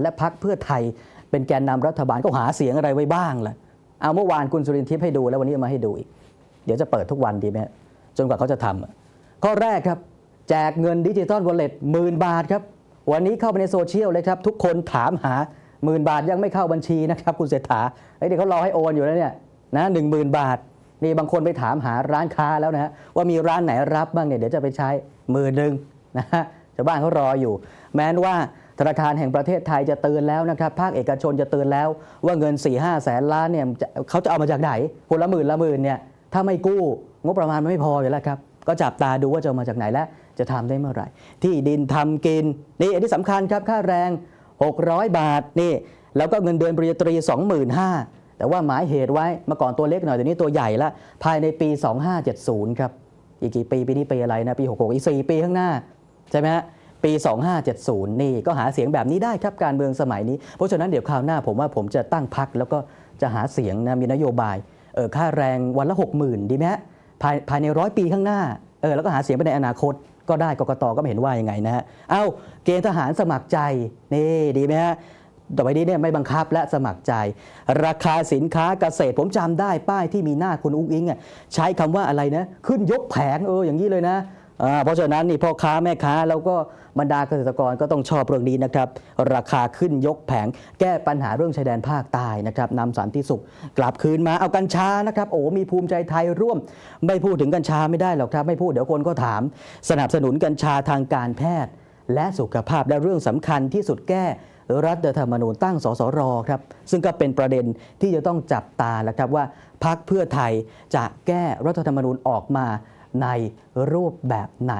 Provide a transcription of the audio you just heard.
และพักเพื่อไทยเป็นแกนนำรัฐบาลก็หาเสียงอะไรไว้บ้างล่ะเอาเมื่อวานคุณสุรินทร์ทิพย์ให้ดูแล้ววันนี้มาให้ดูอีก เดี๋ยวจะเปิดทุกวันดีไหมจนกว่าเขาจะทำอะข้อแรกครับ แจกเงินดิจิตอลวอลเล็ตหมื่นบาทครับ วันนี้เข้าไปในโซเชียลเลยครับ ทุกคนถามหาหมื่นบาทยังไม่เข้าบัญชีนะครับคุณเศรษฐาไอ้เดี๋ยวเขารอให้โอนอยู่แล้วเนี่ยนะหนึ่งหมื่นบาทนี่บางคนไปถามหาร้านค้าแล้วนะว่ามีร้านไหนรับบ้างเนี่ยเดี๋ยวจะไปใช้หมื่นหนึ่งนะฮะชาวบ้านเขารออยู่ แม้นว่า ธนาคารแห่งประเทศไทยจะเตือนแล้วนะครับ ภาคเอกชนจะเตือนแล้วว่าเงิน4ี่ห้าแสนล้านเนี่ยเขาจะเอามาจากไหนคนละหมื่นละหมื่นเนี่ยถ้าไม่กู้งบประมาณไม่พออยู่แล้วครับ ก็จับตาดูว่าจะามาจากไหนและจะทำได้เมื่อไหร่ ที่ดินทำกิน นี่อันนี้สำคัญครับค่าแรง 600 บาทนี่แล้วก็เงินเดือนปริญญาตรี 25,000แต่ว่าหมายเหตุไว้เมื่อก่อนตัวเล็กหน่อยเดี๋ยวนี้ตัวใหญ่ละภายในปี 2570 ครับ อีกกี่ปีปีนี้ปีอะไรนะปี 66 อีก 4 ปีข้างหน้า ใช่ไหมฮะ ปี 2570 นี่ก็หาเสียงแบบนี้ได้ครับการเมืองสมัยนี้ เพราะฉะนั้นเดี๋ยวคราวหน้าผมว่าผมจะตั้งพักแล้วก็จะหาเสียงนะมีนโยบายเออค่าแรงวันละ 60,000 ดีไหมภายภายในร้อยปีข้างหน้าเออแล้วก็หาเสียงไปในอนาคตก็ได้กกตก็ไม่เห็นว่ายังไงนะฮะเอ้าเกณฑ์ทหารสมัครใจนี่ดีไหมฮะต่อไปนี้เนี่ยไม่บังคับและสมัครใจ ราคาสินค้าเกษตรผมจำได้ป้ายที่มีหน้าคุณอุ้งอิงอะใช้คำว่าอะไรนะ ขึ้นยกแผงเอออย่างนี้เลยนะ เพราะฉะนั้นนี่พ่อค้าแม่ค้าแล้วก็บรรดาเกษตรกรก็ต้องชอบเรื่องนี้นะครับ ราคาขึ้นยกแผง แก้ปัญหาเรื่องชายแดนภาคใต้นะครับนำสันติสุข กลับคืนมาเอากัญชานะครับ โอ้มีภูมิใจไทยร่วม ไม่พูดถึงกัญชาไม่ได้หรอกครับไม่พูดเดี๋ยวคนก็ถาม สนับสนุนกัญชาทางการแพทย์ และสุขภาพและเรื่องสำคัญที่สุดแก้รัฐธรรมนูญตั้งสสรครับ ซึ่งก็เป็นประเด็นที่จะต้องจับตาแล้วครับว่าพักเพื่อไทยจะแก้รัฐธรรมนูญออกมา ในรูปแบบไหน